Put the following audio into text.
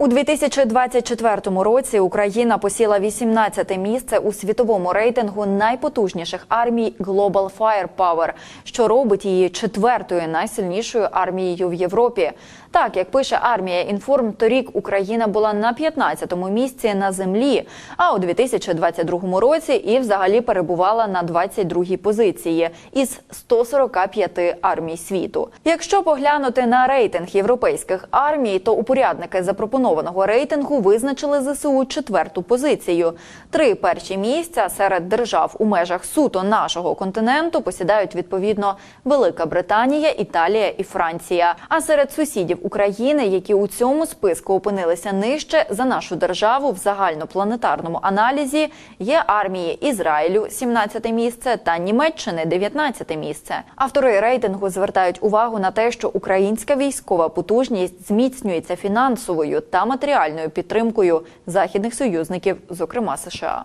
У 2024 році Україна посіла 18-те місце у світовому рейтингу найпотужніших армій Global Firepower, що робить її четвертою найсильнішою армією в Європі. Так як пише армія інформ, торік Україна була на 15-му місці на землі, а у 2022 році і взагалі перебувала на 22-й позиції із 145 армій світу. Якщо поглянути на рейтинг європейських армій, то упорядники запропонованого рейтингу визначили ЗСУ четверту позицію. Три перші місця серед держав у межах суто нашого континенту посідають відповідно Велика Британія, Італія і Франція. А серед сусідів України, які у цьому списку опинилися нижче за нашу державу в загальнопланетарному аналізі, є армії Ізраїлю 17 місце та Німеччини 19 місце. Автори рейтингу звертають увагу на те, що українська військова потужність зміцнюється фінансовою та матеріальною підтримкою західних союзників, зокрема США.